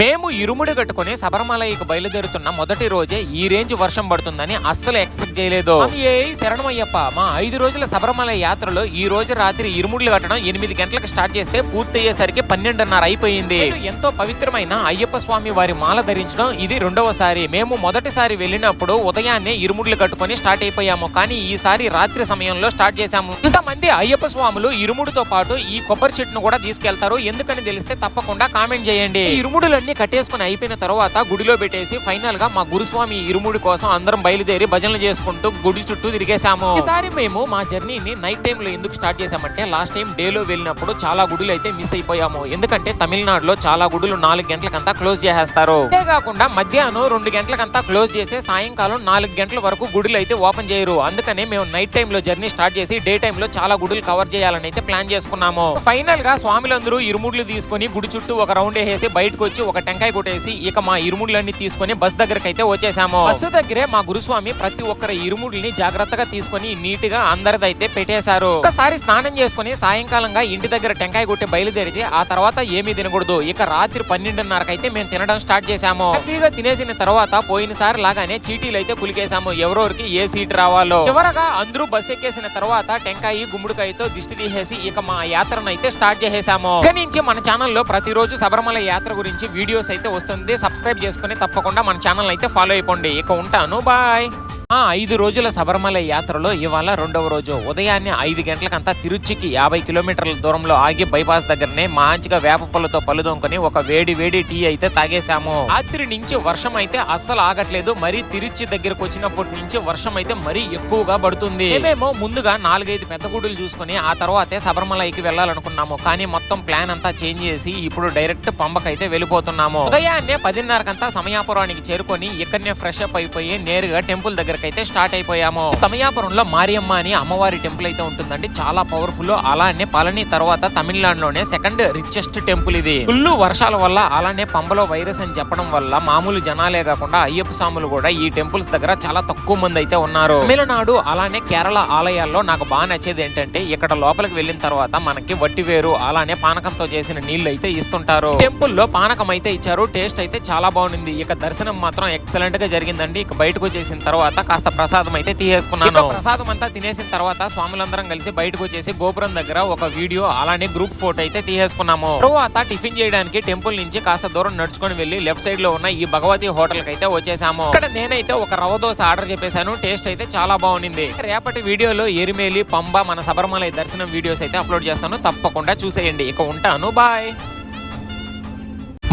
మేము ఇరుముడి కట్టుకుని శబరిమలైకి బయలుదేరుతున్న మొదటి రోజే ఈ రేంజ్ వర్షం పడుతుందని అస్సలు ఎక్స్పెక్ట్ చేయలేదు. ఏ శరణమయ్యప్ప మా ఐదు రోజుల శబరిమల యాత్రలో ఈ రోజు రాత్రి ఇరుముడులు కట్టడం ఎనిమిది గంటలకు స్టార్ట్ చేస్తే పూర్తయ్యేసరికి పన్నెండున్నర అయిపోయింది. ఎంతో పవిత్రమైన అయ్యప్ప స్వామి వారి మాల ధరించడం ఇది రెండవసారి. మేము మొదటిసారి వెళ్ళినప్పుడు ఉదయాన్నే ఇరుముడులు కట్టుకొని స్టార్ట్ అయిపోయాము. కానీ ఈసారి రాత్రి సమయంలో స్టార్ట్ చేశాము. ఇంతమంది అయ్యప్ప స్వాములు ఇరుముడితో పాటు ఈ కొబ్బరి చెట్టును కూడా తీసుకెళ్తారు. ఎందుకని తెలిస్తే తప్పకుండా కామెంట్ చేయండి. ఈ ఇరుముడులన్నీ కట్టేసుకుని అయిపోయిన తర్వాత గుడిలో పెట్టేసి ఫైనల్గా మా గురుస్వామి ఇరుముడి కోసం అందరం బయలుదేరి భజనలు చేసుకుంటూ గుడి చుట్టూ తిరిగేశాము. ఈసారి మేము మా జర్నీని నైట్ టైం లో ఎందుకు స్టార్ట్ చేశామంటే లాస్ట్ టైం డే లో వెళ్ళినప్పుడు చాలా గుడులు అయితే మిస్ అయిపోయాము. ఎందుకంటే తమిళనాడులో చాలా గుడులు నాలుగు గంటలకంతా క్లోజ్ చేసేస్తారు. అంతేకాకుండా మధ్యాహ్నం రెండు గంటలకంతా క్లోజ్ చేసి సాయంకాలం నాలుగు గంటల వరకు గుడులు అయితే ఓపెన్ చేయరు. అందుకనే మేము నైట్ టైం లో జర్నీ స్టార్ట్ చేసి డే టైం లో చాలా గుడులు కవర్ చేయాలని అయితే ప్లాన్ చేసుకున్నాము. ఫైనల్గా స్వాములందరూ ఇరుముడ్లు తీసుకొని గుడి చుట్టూ ఒక రౌండ్ వేసి బయటకు వచ్చి ఒక టెంకాయ కొట్టేసి ఇక మా ఇరుముడ్లన్నీ తీసుకొని బస్ దగ్గరకు అయితే వచ్చేసాము. బస్సు దగ్గరే మా గురుస్వామి ప్రతి ఒక్కరి ఇరుముడ్లని జాగ్రత్తగా తీసుకొని నీట్గా అందరిదైతే పెట్టేశారు. ఒకసారి స్నానం చేసుకుని సాయంకాలంగా ఇంటి దగ్గర టెంకాయ కొట్టి బయలుదేరితే ఆ తర్వాత ఏమీ తినకూడదు. ఇక రాత్రి పన్నెండున్నరకైతే మేము తినడం స్టార్ట్ చేశాము. హ్యాపీగా తినేసిన తర్వాత పోయినసారి లాగానే చీటీలు అయితే కులికేశాము. ఎవరోరికి ఏ సీట్ రావాలో. చివరగా అందరూ బస్ ఎక్కేసిన తర్వాత టెంకాయ గుమ్మడికాయతో దిష్టి తీసేసి ఇక మా యాత్రను అయితే స్టార్ట్ చేసేసాము. ఇక నుంచి మన ఛానల్లో ప్రతిరోజు శబరిమల యాత్ర గురించి వీడియోస్ అయితే వస్తుంది. సబ్స్క్రైబ్ చేసుకుని తప్పకుండా మన ఛానల్ అయితే ఫాలో అయిపోండి. ఇక ఉంటాను. బాయ్ ఆ ఐదు రోజుల శబరిమల యాత్రలో ఇవాళ రెండవ రోజు. ఉదయాన్నే ఐదు గంటలకంతా తిరుచికి యాభై కిలోమీటర్ల దూరంలో ఆగి బైపాస్ దగ్గరనే మంచిగా వేప పళ్ళతో పళ్ళు ఒక వేడి వేడి టీ అయితే తాగేశాము. రాత్రి నుంచి వర్షం అయితే అస్సలు ఆగట్లేదు. మరి తిరుచి దగ్గరకు వచ్చినప్పటి నుంచి వర్షం అయితే మరీ ఎక్కువగా పడుతుంది. మేమేమో ముందుగా నాలుగైదు పెద్ద గుడులు చూసుకొని ఆ తర్వాతే శబరిమలకి వెళ్ళాలనుకున్నాము. కానీ మొత్తం ప్లాన్ అంతా చేంజ్ చేసి ఇప్పుడు డైరెక్ట్ పంబకైతే వెళ్ళిపోతున్నాము. ఉదయాన్నే పదిన్నరకంతా సమయాపురానికి చేరుకొని ఇక్కడనే ఫ్రెష్ అప్ అయిపోయి నేరుగా టెంపుల్ దగ్గర అయితే స్టార్ట్ అయిపోయాము. సమయాపురంలో మారియమ్మ అని అమ్మవారి టెంపుల్ అయితే ఉంటుందండి. చాలా పవర్ఫుల్. అలానే పళని తర్వాత తమిళనాడులోనే సెకండ్ రిచెస్ట్ టెంపుల్ ఇది. ఫుల్ వర్షాల వల్ల అలానే పంబలో వైరస్ అని చెప్పడం వల్ల మామూలు జనాలే కాకుండా అయ్యప్ప స్వాములు కూడా ఈ టెంపుల్స్ దగ్గర చాలా తక్కువ మంది అయితే ఉన్నారు. తమిళనాడు అలానే కేరళ ఆలయాల్లో నాకు బాగా నచ్చేది ఏంటంటే ఇక్కడ లోపలికి వెళ్ళిన తర్వాత మనకి వట్టివేరు అలానే పానకంతో చేసిన నీళ్ళు అయితే ఇస్తుంటారు. టెంపుల్లో పానకం అయితే ఇచ్చారు. టేస్ట్ అయితే చాలా బాగుంది ఇక దర్శనం మాత్రం ఎక్సలెంట్గా జరిగిందండి. ఇక బయటకు వచ్చేసిన తర్వాత కాస్త ప్రసాదం అయితే తీసేసుకున్నాను. ప్రసాదం అంతా తినేసిన తర్వాత స్వాములందరం కలిసి బయటకు వచ్చేసి గోపురం దగ్గర ఒక వీడియో అలానే గ్రూప్ ఫోటో అయితే తీసేసుకున్నాము. తర్వాత టిఫిన్ చేయడానికి టెంపుల్ నుంచి కాస్త దూరం నడుచుకొని వెళ్ళి లెఫ్ట్ సైడ్లో ఉన్న ఈ భగవతి హోటల్కి అయితే వచ్చేసాము. ఇక్కడ నేనైతే ఒక రవ దోశ ఆర్డర్ చెప్పేశాను. టేస్ట్ అయితే చాలా బాగుంది రేపటి వీడియోలో ఎరిమేలి పంబ మన శబరిమల దర్శనం వీడియోస్ అయితే అప్లోడ్ చేస్తాను. తప్పకుండా చూసేయండి. ఇక ఉంటాను. బాయ్.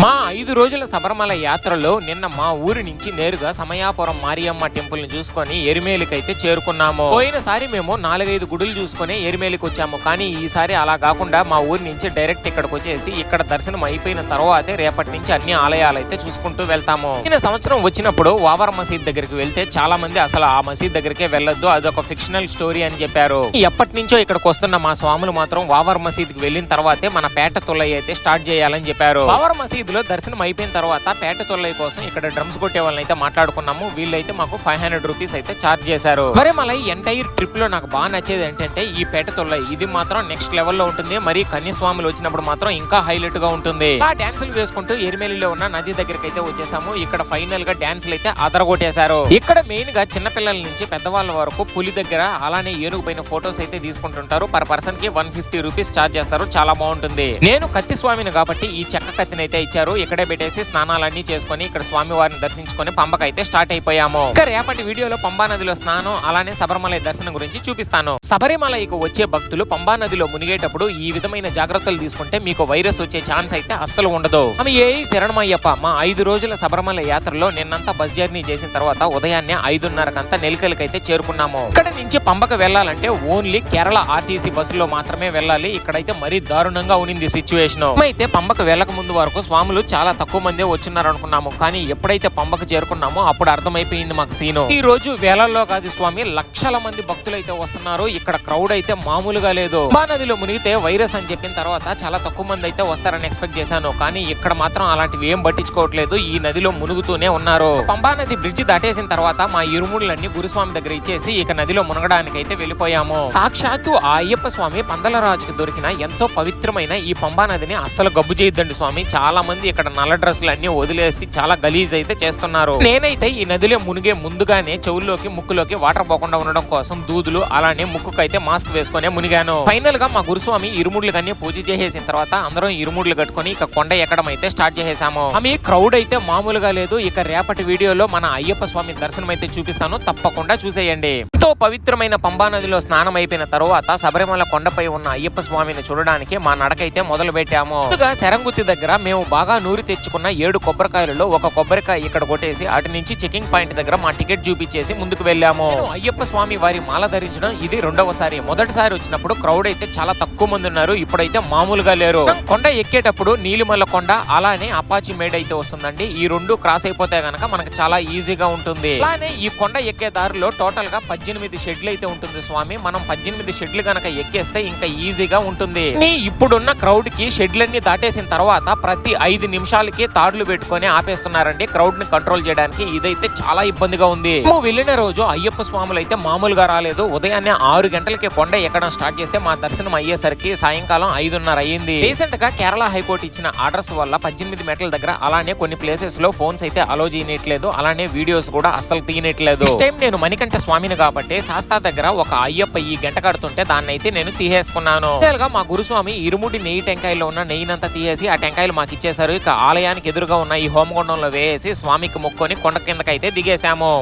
మా ఐదు రోజుల శబరిమల యాత్రలో నిన్న మా ఊరి నుంచి నేరుగా సమయాపురం మారియమ్మ టెంపుల్ని చూసుకొని ఎరిమేలికైతే చేరుకున్నాము. పోయినసారి మేము నాలుగైదు గుడులు చూసుకొని ఎరిమేలికి వచ్చాము. కానీ ఈసారి అలా కాకుండా మా ఊరి నుంచి డైరెక్ట్ ఇక్కడికి వచ్చేసి ఇక్కడ దర్శనం అయిపోయిన తర్వాతే రేపటి నుంచి అన్ని ఆలయాలైతే చూసుకుంటూ వెళ్తాము. ఈ సంవత్సరం వచ్చినప్పుడు వావర్ మసీద్ దగ్గరికి వెళ్తే చాలా మంది అసలు ఆ మసీద్ దగ్గరికే వెళ్ళొద్దు. అదొక ఫిక్షనల్ స్టోరీ అని చెప్పారు. ఎప్పటి నుంచో ఇక్కడికి వస్తున్న మా స్వాములు మాత్రం వావర్ మసీద్కి వెళ్ళిన తర్వాతే మన పేట తొలయి అయితే స్టార్ట్ చేయాలని చెప్పారు. వావర్ మసీద్ పార్కులో దర్శనం అయిపోయిన తర్వాత పేట తొల్లై కోసం ఇక్కడ డ్రమ్స్ కొట్టే వాళ్ళని అయితే మాట్లాడుకున్నాము. వీళ్ళైతే మాకు ఫైవ్ హండ్రెడ్ రూపీస్ అయితే చార్జ్ చేశారు. మరి మళ్ళీ ఎంటైర్ ట్రిప్లో నాకు బాగా నచ్చేది ఏంటంటే ఈ పేట తొల్లై ఇది మాత్రం నెక్స్ట్ లెవెల్లో ఉంటుంది. మరి కన్యస్వాములు వచ్చినప్పుడు మాత్రం ఇంకా హైలైట్గా ఉంటుంది. ఆ డాన్సులు వేసుకుంటూ ఎరిమేలిలో ఉన్న నది దగ్గరికి అయితే వచ్చేసాము. ఇక్కడ ఫైనల్గా డాన్సులు అయితే అదరగొట్టేశారు ఇక్కడ మెయిన్గా చిన్న పిల్లల నుంచి పెద్దవాళ్ళ వరకు పులి దగ్గర అలానే ఏనుగు పైన ఫొటోస్ అయితే తీసుకుంటుంటారు. పర్ పర్సన్కి వన్ ఫిఫ్టీ రూపీస్ చార్జ్ చేస్తారు. చాలా బాగుంటుంది. నేను కత్తి స్వామిని కాబట్టి ఈ చెక్క కత్తిని అయితే ఇచ్చారు ఇక్కడే పెట్టేసి స్నానాలన్నీ చేసుకొని ఇక్కడ స్వామి వారిని దర్శించుకొని పంపకైతే స్టార్ట్ అయిపోయాము. ఇంకా రేపటి వీడియోలో పంబా నదిలో స్నానం అలానే శబరిమల దర్శనం గురించి చూపిస్తాను. శబరిమలైకు వచ్చే భక్తులు పంబా నదిలో మునిగేటప్పుడు ఈ విధమైన జాగ్రత్తలు తీసుకుంటే మీకు వైరస్ వచ్చే ఛాన్స్ అయితే అస్సలు ఉండదు. ఆమె ఏ శరణమయ్యప్ప మా ఐదు రోజుల శబరిమల యాత్రలో నిన్నంతా బస్ జర్నీ చేసిన తర్వాత ఉదయాన్నే ఐదున్నరకంతా నెలకలకైతే చేరుకున్నాము. ఇక్కడ నుంచి పంబకు వెళ్ళాలంటే ఓన్లీ కేరళ ఆర్టీసీ బస్సులో మాత్రమే వెళ్ళాలి. ఇక్కడైతే మరీ దారుణంగా ఉనింది సిచ్యువేషన్. అయితే పంబకు వెళ్ళక ముందు వరకు పాములు చాలా తక్కువ మందే వచ్చినారు అనుకున్నాము కానీ ఎప్పుడైతే పంబకు చేరుకున్నామో అప్పుడు అర్థమైపోయింది మాకు సీను. ఈ రోజు వేలల్లో కాదు స్వామి లక్షల మంది భక్తులు అయితే వస్తున్నారు. ఇక్కడ క్రౌడ్ అయితే మామూలుగా లేదు. మా నదిలో మునిగితే వైరస్ అని చెప్పిన తర్వాత చాలా తక్కువ మంది అయితే వస్తారని ఎక్స్పెక్ట్ చేశాను. కానీ ఇక్కడ మాత్రం అలాంటివి ఏం పట్టించుకోవట్లేదు. ఈ నదిలో మునుగుతూనే ఉన్నారు. పంబా నది బ్రిడ్జ్ దాటేసిన తర్వాత మా ఇరుముడులన్నీ గురుస్వామి దగ్గర ఇచ్చేసి ఇక నదిలో మునగడానికి అయితే వెళ్ళిపోయాము. సాక్షాత్తు ఆ అయ్యప్ప స్వామి పందలరాజుకి దొరికిన ఎంతో పవిత్రమైన ఈ పంబా నదిని అస్సలు గబ్బు చేయొద్దండి స్వామి. చాలా మంది ఇక్కడ నల్ల డ్రెస్సులు అన్ని వదిలేసి చాలా గలీజ్ అయితే చేస్తున్నారు. నేనైతే ఈ నదిలో మునిగే ముందుగానే చెవుల్లోకి ముక్కులోకి వాటర్ పోకుండా ఉండడం కోసం దూదులు అలానే ముక్కుకైతే మాస్క్ వేసుకునే మునిగాను. ఫైనల్గా మా గురుస్వామి ఇరుముడులు కన్నీ పూజ చేసేసిన తర్వాత అందరం ఇరుముడులు కట్టుకొని ఇక కొండ ఎక్కడం అయితే స్టార్ట్ చేసేసాము. ఆమె క్రౌడ్ అయితే మామూలుగా లేదు. ఇక రేపటి వీడియోలో మన అయ్యప్ప స్వామి దర్శనం అయితే చూపిస్తాను. తప్పకుండా చూసేయండి. ఎంతో పవిత్రమైన పంబా నదిలో స్నానం అయిపోయిన తర్వాత శబరిమల కొండపై ఉన్న అయ్యప్ప స్వామిని చూడడానికి మా నడకైతే మొదలు పెట్టాము ముందుగా శరంగుత్తి దగ్గర మేము బాగా బాగా నూరి తెచ్చుకున్న ఏడు కొబ్బరికాయలలో ఒక కొబ్బరికాయ ఇక్కడ కొట్టేసి అటు నుంచి చెకింగ్ పాయింట్ దగ్గర మా టికెట్ చూపించేసి ముందుకు వెళ్ళాము. అయ్యప్ప స్వామి వారి మాల ధరించడం ఇది రెండవసారి. మొదటిసారి వచ్చినప్పుడు క్రౌడ్ అయితే చాలా తక్కువ మంది ఉన్నారు. ఇప్పుడైతే మామూలుగా లేరు. కొండ ఎక్కేటప్పుడు నీలిమల్ల కొండ అలానే అపాచి మేడ్ అయితే వస్తుందండి. ఈ రెండు క్రాస్ అయిపోతే గనక మనకు చాలా ఈజీగా ఉంటుంది. అలానే ఈ కొండ ఎక్కే దారిలో టోటల్గా పద్దెనిమిది షెడ్లు అయితే ఉంటుంది స్వామి. మనం పద్దెనిమిది షెడ్లు గనక ఎక్కేస్తే ఇంకా ఈజీగా ఉంటుంది. ఇప్పుడున్న క్రౌడ్కి షెడ్లన్నీ దాటేసిన తర్వాత ప్రతి ఐదు నిమిషాలకి తాడులు పెట్టుకొని ఆపేస్తున్నారండి. క్రౌడ్ని కంట్రోల్ చేయడానికి ఇదైతే చాలా ఇబ్బందిగా ఉంది. మేము వెళ్ళిన రోజు అయ్యప్ప స్వాములు అయితే మామూలుగా రాలేదు. ఉదయాన్నే ఆరు గంటలకి కొండ ఎక్కడం స్టార్ట్ చేస్తే మా దర్శనం అయ్యేసరికి సాయంకాలం ఐదున్నర అయ్యింది. రీసెంట్గా కేరళ హైకోర్టు ఇచ్చిన ఆర్డర్స్ వల్ల పద్దెనిమిది మెట్ల దగ్గర అలానే కొన్ని ప్లేసెస్లో ఫోన్స్ అయితే అలో చేయనట్లేదు అలానే వీడియోస్ కూడా అస్సలు తీయనట్లేదు టైం నేను మణికంఠ స్వామిని కాబట్టి శాస్తా దగ్గర ఒక అయ్యప్ప ఈ గంట కడుతుంటే దాన్ని అయితే నేను తీసేసుకున్నాను. మా గురుస్వామి ఇరుముడి నెయ్యి టెంకాయలో ఉన్న నెయ్యినంతా తీసేసి ఆ టెంకాయలు మాకు ఇచ్చేశారు ఇక ఆలయానికి ఎదురుగా ఉన్న ఈ హోమగుండంలో వేసి స్వామికి మొక్కొని కొండ కిందకైతే దిగేశాము.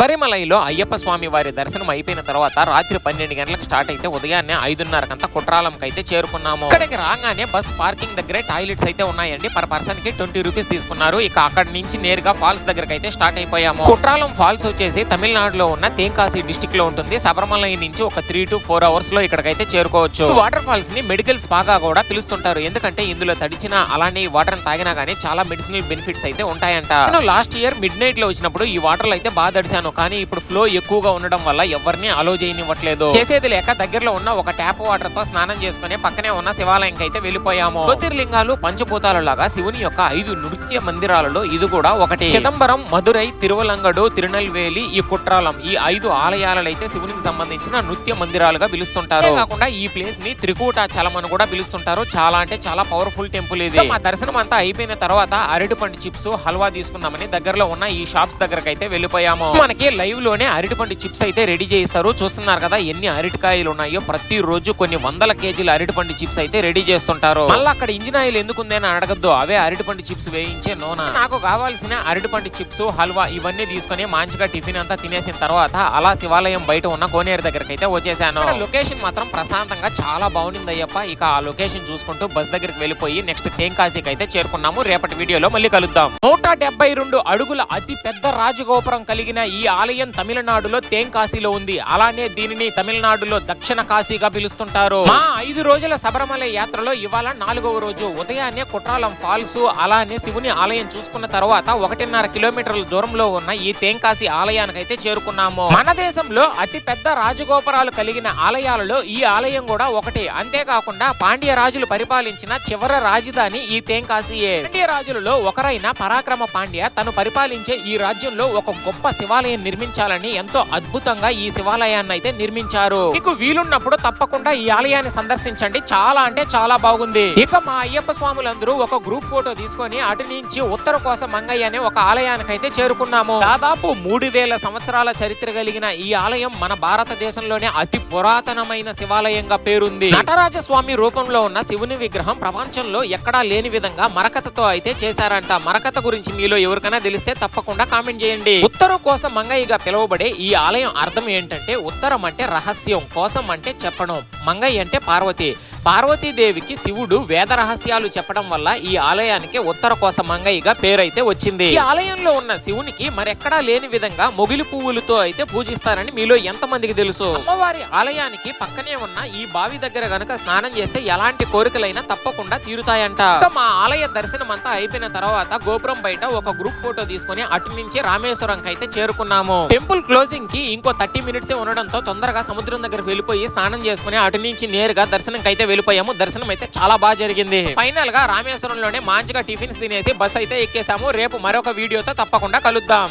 వరిమలైలో అయ్యప్ప స్వామి వారి దర్శనం అయిపోయిన తర్వాత రాత్రి పన్నెండు గంటలకు స్టార్ట్ అయితే ఉదయాన్నే ఐదున్నరకంతా కుట్రాలంకి అయితే చేరుకున్నాము. ఇక్కడికి రాగానే బస్ పార్కింగ్ దగ్గరే టాయిలెట్స్ అయితే ఉన్నాయండి. పర్ పర్సన్కి ట్వంటీ రూపీస్ తీసుకున్నారు. ఇక అక్కడ నుంచి నేరుగా ఫాల్స్ దగ్గరకు అయితే స్టార్ట్ అయిపోయాము. కుట్రాలం ఫాల్స్ వచ్చేసి తమిళనాడులో ఉన్న తేంకాసి డిస్టిక్లో ఉంటుంది. శబరిమలై నుంచి ఒక త్రీ టు ఫోర్ అవర్స్లో ఇక్కడికైతే చేరుకోవచ్చు. వాటర్ ఫాల్స్ని మెడికల్ స్పాగా కూడా పిలుస్తుంటారు. ఎందుకంటే ఇందులో తడిచిన అలానే ఈ వాటర్ తాగినా గానీ చాలా మెడిసినల్ బెనిఫిట్స్ అయితే ఉంటాయంట. నేను లాస్ట్ ఇయర్ మిడ్ నైట్లో వచ్చినప్పుడు ఈ వాటర్ అయితే బాగా తడిశాను. కానీ ఇప్పుడు ఫ్లో ఎక్కువగా ఉండడం వల్ల ఎవరిని అలో చేయనివ్వట్లేదు. చేసేది లేక దగ్గరలో ఉన్న ఒక ట్యాప్ వాటర్తో స్నానం చేసుకుని పక్కనే ఉన్న శివాలయంకి అయితే వెళ్ళిపోయాము. జ్యోతిర్లింగాలు పంచభూతాల లాగా శివుని యొక్క ఐదు నృత్య మందిరాలలో ఇది కూడా ఒకటి. చిదంబరం మధురై తిరువలంగడు తిరునల్వేలి ఈ కుట్రాలం ఈ ఐదు ఆలయాలైతే శివునికి సంబంధించిన నృత్య మందిరాలుగా పిలుస్తుంటారు. కాకుండా ఈ ప్లేస్ని త్రికూటాచలం అని కూడా పిలుస్తుంటారు. చాలా అంటే చాలా పవర్ఫుల్ టెంపుల్ ఇది. మా దర్శనం అంతా అయిపోయిన తర్వాత అరటిపండు చిప్స్ హల్వా తీసుకుందామని దగ్గరలో ఉన్న ఈ షాప్స్ దగ్గరకైతే వెళ్ళిపోయాము. మనకి లైవ్లోనే అరటిపండు చిప్స్ అయితే రెడీ చేయిస్తారు. చూస్తున్నారు కదా ఎన్ని అరటికాయలు ఉన్నాయో ప్రతి రోజు కొన్ని వందల కేజీల అరటిపండు చిప్స్ అయితే రెడీ చేస్తుంటారు. మళ్ళీ అక్కడ ఇంజిన్ ఆయిల్ ఎందుకు ఉందని అడగద్దు. అవే అరటిపండు చిప్స్ వేయించే నూనె. నాకు కావాల్సిన అరటిపండు చిప్స్ హల్వా ఇవన్నీ తీసుకొని మంచిగా టిఫిన్ అంతా తినేసిన తర్వాత అలా శివాలయం బయట ఉన్న కోనేరు దగ్గరికి అయితే వచ్చేసాను లొకేషన్ మాత్రం ప్రశాంతంగా చాలా బాగుంది అయ్యప్ప ఇక ఆ లొకేషన్ చూసుకుంటూ బస్ దగ్గరికి వెళ్ళిపోయి నెక్స్ట్ తేంకాశీకి అయితే చేరుకున్నాము. రేపటి వీడియోలో మళ్ళీ కలుద్దాం. నూట డెబ్బై రెండు అడుగుల అతి పెద్ద రాజగోపురం కలిగిన ఈ ఈ ఆలయం తమిళనాడులో తేంకాశీలో ఉంది. అలానే దీనిని తమిళనాడులో దక్షిణ కాశీగా పిలుస్తుంటారు. మా ఐదు రోజుల శబరిమల యాత్రలో ఇవాళ నాలుగవ రోజు ఉదయాన్నే కుట్రాలం ఫాల్స్ అలానే శివుని ఆలయం చూసుకున్న తర్వాత ఒకటిన్నర కిలోమీటర్ల దూరంలో ఉన్న ఈ తేంకాశి ఆలయానికైతే చేరుకున్నాము. మన దేశంలో అతి పెద్ద రాజగోపురాలు కలిగిన ఆలయాలలో ఈ ఆలయం కూడా ఒకటి. అంతేకాకుండా పాండ్య రాజులు పరిపాలించిన చివరి రాజధాని ఈ తేంకాశీయే. పాండ్య రాజులలో ఒకరైన పరాక్రమ పాండ్య తను పరిపాలించే ఈ రాజ్యంలో ఒక గొప్ప శివాలయం నిర్మించాలని ఎంతో అద్భుతంగా ఈ శివాలయాన్ని అయితే నిర్మించారు. మీకు వీలున్నప్పుడు తప్పకుండా ఈ ఆలయాన్ని సందర్శించండి. చాలా అంటే చాలా బాగుంది. ఇక మా అయ్యప్ప స్వాములందరూ ఒక గ్రూప్ ఫోటో తీసుకొని అటు నుంచి ఉత్తర కోసం మంగయ్య అనే ఒక ఆలయానికి అయితే చేరుకున్నాము. దాదాపు మూడు వేల సంవత్సరాల చరిత్ర కలిగిన ఈ ఆలయం మన భారతదేశంలోనే అతి పురాతనమైన శివాలయంగా పేరుంది. నటరాజ స్వామి రూపంలో ఉన్న శివుని విగ్రహం ప్రపంచంలో ఎక్కడా లేని విధంగా మరకతతో అయితే చేశారంట. మరకత గురించి మీలో ఎవరికైనా తెలిస్తే తప్పకుండా కామెంట్ చేయండి. ఉత్తర కోసం మంగయ్యగా పిలువబడే ఈ ఆలయం అర్థం ఏంటంటే ఉత్తరం అంటే రహస్యం కోసం అంటే చెప్పడం. మంగయ్య అంటే పార్వతి. పార్వతీదేవికి శివుడు వేద రహస్యాలు చెప్పడం వల్ల ఈ ఆలయానికి ఉత్తర కోస మంగయ్యగా పేరైతే వచ్చింది. ఈ ఆలయంలో ఉన్న శివునికి మరెక్కడా లేని విధంగా మొగిలి పువ్వులతో అయితే పూజిస్తారని మీలో ఎంత మందికి తెలుసు? అమ్మవారి ఆలయానికి పక్కనే ఉన్న ఈ బావి దగ్గర గనుక స్నానం చేస్తే ఎలాంటి కోరికలైనా తప్పకుండా తీరుతాయంట. మా ఆలయ దర్శనం అంతా అయిపోయిన తర్వాత గోపురం బయట ఒక గ్రూప్ ఫోటో తీసుకొని అటు నుంచి రామేశ్వరంకి అయితే చేరుకున్నారు ఉన్నాము. టెంపుల్ క్లోజింగ్కి ఇంకో థర్టీ మినిట్స్ ఉండడంతో తొందరగా సముద్రం దగ్గరకు వెళ్ళిపోయి స్నానం చేసుకుని అటు నుంచి నేరుగా దర్శనం అయితే వెళ్ళిపోయాము. దర్శనం అయితే చాలా బాగా జరిగింది. ఫైనల్గా రామేశ్వరంలోనే మంచిగా టిఫిన్స్ తినేసి బస్ అయితే ఎక్కేసాము రేపు మరొక వీడియోతో తప్పకుండా కలుద్దాం.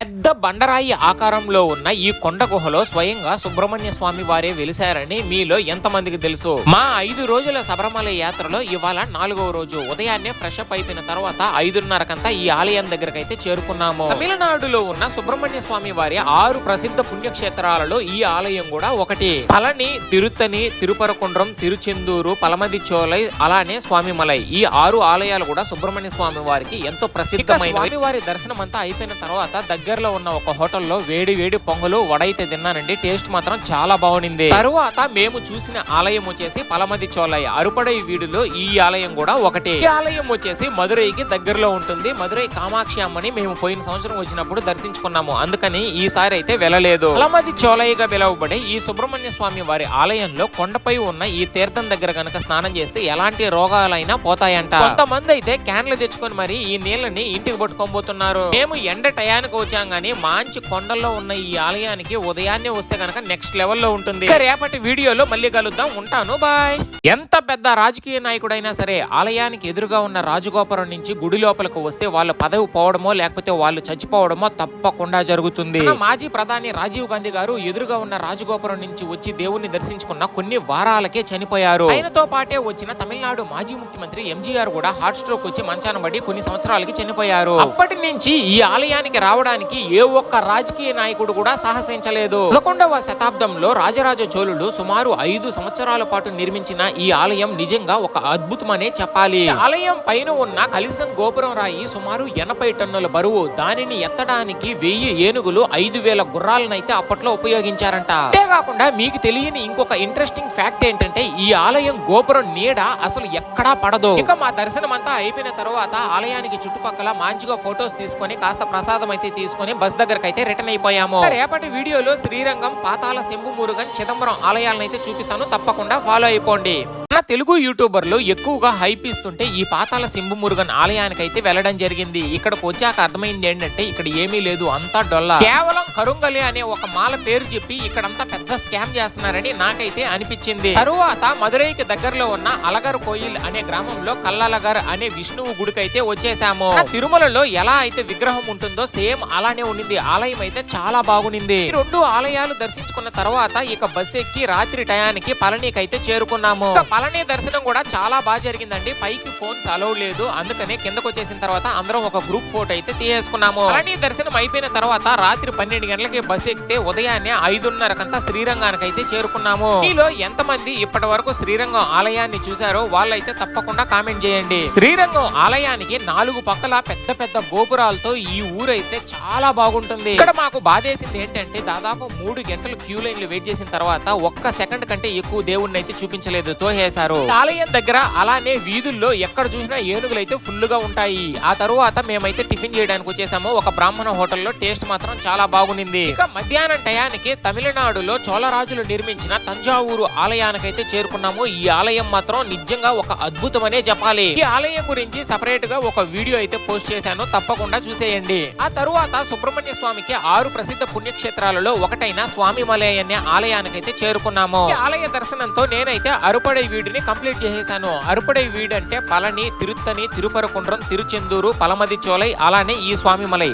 పెద్ద బండరాయి ఆకారంలో ఉన్న ఈ కొండ గుహలో స్వయంగా సుబ్రహ్మణ్య స్వామి వారే వెలిశారని మీలో ఎంతమందికి తెలుసు? మా ఐదు రోజుల శబరిమల యాత్రలో ఇవాళ నాలుగవ రోజు. ఉదయాన్నే ఫ్రెష్ అప్ అయిపోయిన తర్వాత ఐదున్నరకంతా ఈ ఆలయం దగ్గరకు అయితే చేరుకున్నాము. తమిళనాడులో ఉన్న సుబ్రహ్మణ్య స్వామి వారి ఆరు ప్రసిద్ధ పుణ్యక్షేత్రాలలో ఈ ఆలయం కూడా ఒకటి. పళని తిరుత్తని తిరుపరకుండ్రం తిరుచెందూరు పలమది చోలై అలానే స్వామిమలై. ఈ ఆరు ఆలయాలు కూడా సుబ్రహ్మణ్య స్వామి వారికి ఎంతో ప్రసిద్ధమైన వారి దర్శనం అంతా అయిపోయిన తర్వాత దగ్గరలో ఉన్న ఒక హోటల్లో వేడి వేడి పొంగలు వడైతే తిన్నానండి. టేస్ట్ మాత్రం చాలా బాగుంది తరువాత మేము చూసిన ఆలయం వచ్చేసి పలమది చోలయ్య అరుపడై వీడిలో ఈ ఆలయం కూడా ఒకటి. ఈ ఆలయం వచ్చేసి మదురైకి దగ్గరలో ఉంటుంది. మదురై కామాక్షి అమ్మని మేము పోయిన సంవత్సరం వచ్చినప్పుడు దర్శించుకున్నాము. అందుకని ఈసారి అయితే వెళ్ళలేదు. పలమది చోలయ్యగా పిలువబడే ఈ సుబ్రహ్మణ్య స్వామి వారి ఆలయంలో కొండపై ఉన్న ఈ తీర్థం దగ్గర గనక స్నానం చేస్తే ఎలాంటి రోగాలైనా పోతాయంట. కొంతమంది అయితే క్యాన్లు తెచ్చుకొని మరి ఈ నీళ్ళని ఇంటికి పట్టుకోబోతున్నారు మేము ఎండ టయానికి వచ్చే. గానీ మంచి కొండల్లో ఉన్న ఈ ఆలయానికి ఉదయాన్నే వస్తే గనక నెక్స్ట్ లెవెల్లో ఉంటుంది. రేపటి వీడియోలో మళ్ళీ కలుద్దాం. ఉంటాను. బాయ్. ఎంత పెద్ద రాజకీయ నాయకుడైనా సరే ఆలయానికి ఎదురుగా ఉన్న రాజగోపురం నుంచి గుడి లోపలికి వస్తే వాళ్ళ పదవి పోవడమో లేకపోతే వాళ్ళు చచ్చిపోవడమో తప్పకుండా జరుగుతుంది. మాజీ ప్రధాని రాజీవ్ గాంధీ గారు ఎదురుగా ఉన్న రాజగోపురం నుంచి వచ్చి దేవుణ్ణి దర్శించుకున్న కొన్ని వారాలకే చనిపోయారు. ఆయనతో పాటే వచ్చిన తమిళనాడు మాజీ ముఖ్యమంత్రి ఎంజీఆర్ కూడా హార్ట్ స్ట్రోక్ వచ్చి మంచాన పడి కొన్ని సంవత్సరాలకి చనిపోయారు. అప్పటి నుంచి ఈ ఆలయానికి రావడానికి ఏ ఒక్క రాజకీయ నాయకుడు కూడా సాహసించలేదు. పదకొండవ శతాబ్దంలో రాజరాజ చోళుడు సుమారు ఐదు సంవత్సరాల పాటు నిర్మించిన ఈ ఆలయం నిజంగా ఒక అద్భుతమనే చెప్పాలి. ఆలయం పైన ఉన్న కలిసం గోపురం రాయి సుమారు ఎనభై టన్నుల బరువు దానిని ఎత్తడానికి వెయ్యి ఏనుగులు ఐదు వేల గుర్రాలనైతే అప్పట్లో ఉపయోగించారంట. అంతేకాకుండా మీకు తెలియని ఇంకొక ఇంట్రెస్టింగ్ ఫ్యాక్ట్ ఏంటంటే ఈ ఆలయం గోపురం నీడ అసలు ఎక్కడా పడదు. ఇక మా దర్శనం అంతా అయిపోయిన తర్వాత ఆలయానికి చుట్టుపక్కల మంచిగా ఫొటోస్ తీసుకొని కాస్త ప్రసాదం అయితే తీసుకొని బస్ దగ్గరకు అయితే రిటర్న్ అయిపోయాము. రేపటి వీడియోలో శ్రీరంగం పాతాల శంభు మురుగన్ చిదంబరం ఆలయాలను అయితే చూపిస్తాను. తప్పకుండా ఫాలో అయిపోండి. మన తెలుగు యూట్యూబర్లు ఎక్కువగా హైప్ ఇస్తుంటే ఈ పాతాల సింబు మురుగన్ ఆలయానికి అయితే వెళ్ళడం జరిగింది. ఇక్కడికి వచ్చాక అర్థమైంది ఏంటంటే ఇక్కడ ఏమీ లేదు అంతా డొల్లా. కేవలం కరుంగలి అనే ఒక మాల పేరు చెప్పి ఇక్కడంతా పెద్ద స్కామ్ చేస్తున్నారని నాకైతే అనిపించింది. తరువాత మదురైకి దగ్గరలో ఉన్న అలగర్ కోయిల్ అనే గ్రామంలో కల్లలగర్ అనే విష్ణువు గుడికి అయితే వచ్చేసాము తిరుమలలో ఎలా అయితే విగ్రహం ఉంటుందో సేమ్ అలానే ఉండింది. ఆలయం అయితే చాలా బాగునింది. రెండు ఆలయాలు దర్శించుకున్న తర్వాత ఇక బస్ ఎక్కి రాత్రి టయానికి పళనికి అయితే చేరుకున్నాము. ఇక ధరణి దర్శనం కూడా చాలా బాగా జరిగిందండి. పైకి ఫోన్స్ అలౌ లేదు. అందుకనే కిందకు వచ్చేసిన తర్వాత అందరం ఒక గ్రూప్ ఫోటో అయితే తీసేసుకున్నాము. ధరణి దర్శనం అయిపోయిన తర్వాత రాత్రి పన్నెండు గంటలకి బస్ ఎక్కితే ఉదయాన్నే ఐదున్నరకంతా శ్రీరంగానికి అయితే చేరుకున్నాము. మీలో ఎంతమంది ఇప్పటి వరకు శ్రీరంగం ఆలయాన్ని చూసారో వాళ్ళైతే తప్పకుండా కామెంట్ చేయండి. శ్రీరంగం ఆలయానికి నాలుగు పక్కల పెద్ద పెద్ద గోపురాలతో ఈ ఊరైతే చాలా బాగుంటుంది. ఇక్కడ మాకు బాధేసింది ఏంటంటే దాదాపు మూడు గంటలు క్యూ లైన్లు వెయిట్ చేసిన తర్వాత ఒక్క సెకండ్ కంటే ఎక్కువ దేవుణ్ణి అయితే చూపించలేదు. చేశారు. ఆలయం దగ్గర అలానే వీధుల్లో ఎక్కడ చూసినా ఏనుగులు అయితే ఫుల్గా ఉంటాయి. ఆ తరువాత మేమైతే టిఫిన్ చేయడానికి వచ్చేసాము. ఒక బ్రాహ్మణ హోటల్లో టేస్ట్ మాత్రం చాలా బాగునింది ఇక మధ్యాహ్నం టయానికి తమిళనాడులో చోళరాజులు నిర్మించిన తంజావూరు ఆలయానికైతే చేరుకున్నాము. ఈ ఆలయం మాత్రం నిజంగా ఒక అద్భుతమనే చెప్పాలి. ఈ ఆలయం గురించి సపరేట్గా ఒక వీడియో అయితే పోస్ట్ చేశాను. తప్పకుండా చూసేయండి. ఆ తరువాత సుబ్రహ్మణ్య స్వామికి ఆరు ప్రసిద్ధ పుణ్యక్షేత్రాలలో ఒకటైన స్వామి మలయ అనే ఆలయానికైతే చేరుకున్నాము. ఈ ఆలయ దర్శనంతో నేనైతే అరుపడే వీడియో వీడిని కంప్లీట్ చేసేసాను. అరుపడై వీడంటే పలని పళని తిరుత్తని తిరుపరకుండ్రం తిరుచెందూరు పలమది చోలై అలానే ఈ స్వామిమలై.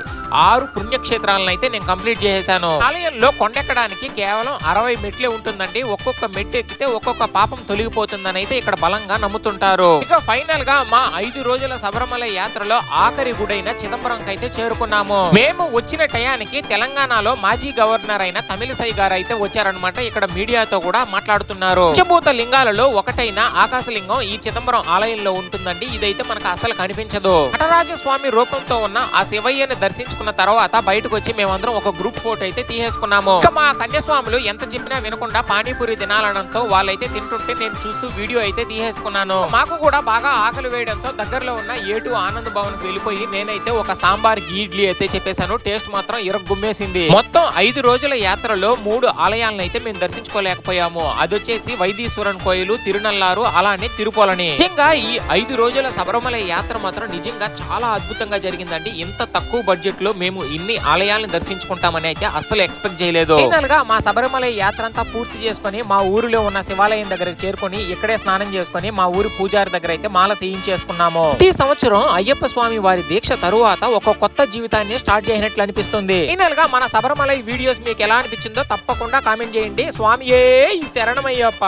ఆరు పుణ్యక్షేత్రాలను అయితే నేను కంప్లీట్ చేసేసాను. ఆలయంలో కొండెక్కడానికి కేవలం అరవై మెట్లే ఉంటుందండి. ఒక్కొక్క మెట్టు ఎక్కితే ఒక్కొక్క పాపం తొలగిపోతుందని అయితే ఇక్కడ బలంగా నమ్ముతుంటారు. ఇక ఫైనల్గా మా ఐదు రోజుల శబరిమల యాత్రలో ఆఖరి గుడైన చిదంబరంకి అయితే చేరుకున్నాము. మేము వచ్చిన టయానికి తెలంగాణలో మాజీ గవర్నర్ అయిన తమిళసై గారు అయితే వచ్చారనమాట ఇక్కడ మీడియాతో కూడా మాట్లాడుతున్నారు. పంచభూత లింగాలలో అయిన ఆకాశలింగం ఈ చిదంబరం ఆలయంలో ఉంటుందండి. ఇదైతే మనకు అసలు కనిపించదు. నటరాజ స్వామి రూపంతో ఉన్న ఆ శివయ్యని దర్శించుకున్న తర్వాత బయటకు వచ్చి మేమందరం ఒక గ్రూప్ ఫోటో అయితే తీసేసుకున్నాము. ఇక మా కన్యాస్వాములు ఎంత చెప్పినా వినకుండా పానీపూరి తినాలనంతో వాళ్ళైతే తింటుంటే నేను చూస్తూ వీడియో అయితే తీసేసుకున్నాను. మాకు కూడా బాగా ఆకలి వేయడంతో దగ్గరలో ఉన్న ఏటు ఆనంద్ భవన్ వెళ్ళిపోయి నేనైతే ఒక సాంబార్ ఇడ్లీ అయితే చెప్పేశాను. టేస్ట్ మాత్రం ఇరగ్గుమ్మేసింది మొత్తం ఐదు రోజుల యాత్రలో మూడు ఆలయాలను అయితే మేము దర్శించుకోలేకపోయాము. అది వచ్చేసి వైదీశ్వరన్ కోయిలు తిరునల్ తిరునల్లారు అలానే తిరుపోలని. నిజంగా ఈ ఐదు రోజుల శబరిమల యాత్ర మాత్రం నిజంగా చాలా అద్భుతంగా జరిగిందండి. ఇంత తక్కువ బడ్జెట్లో మేము ఇన్ని ఆలయాలను దర్శించుకుంటామని అయితే అస్సలు ఎక్స్పెక్ట్ చేయలేదు. ఫైనల్గా మా శబరిమల యాత్ర అంతా పూర్తి చేసుకొని మా ఊరిలో ఉన్న శివాలయం దగ్గరకు చేరుకొని ఇక్కడే స్నానం చేసుకొని మా ఊరి పూజారి దగ్గర అయితే మాల తీయించేసుకున్నాము. ఈ సంవత్సరం అయ్యప్ప స్వామి వారి దీక్ష తరువాత ఒక కొత్త జీవితాన్ని స్టార్ట్ చేసినట్లు అనిపిస్తుంది. ఫైనల్గా మన శబరిమల వీడియోస్ మీకు ఎలా అనిపించిందో తప్పకుండా కామెంట్ చేయండి. స్వామి ఏ శరణమయ్యప్ప.